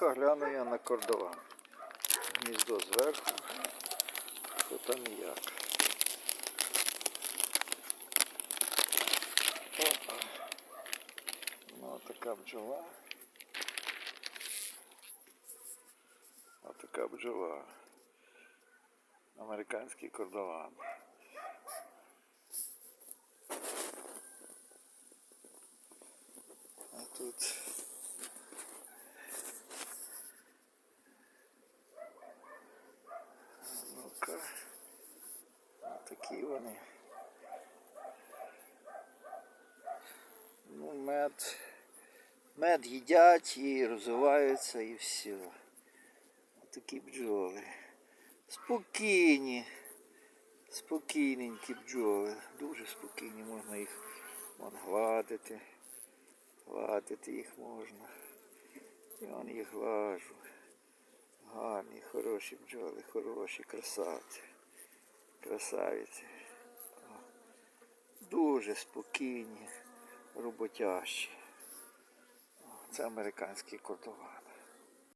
Ну-ка, гляну я на кордован. Гніздо зверху. Що там і як. Опа. Ну, така бджола. Отака бджола. Американський кордован. А тут ну-ка. Такі вони. Ну, мед. Мед їдять і розвиваються і все. Такі бджоли. Спокійні. Спокійненькі бджоли. Дуже спокійні, можна їх вон, гладити. Гладити їх можна. І вон їх глажу. Гарні, хороші бджоли, хороші, красавці. Красавиці. Дуже спокійні, роботящі. Це американський кордован.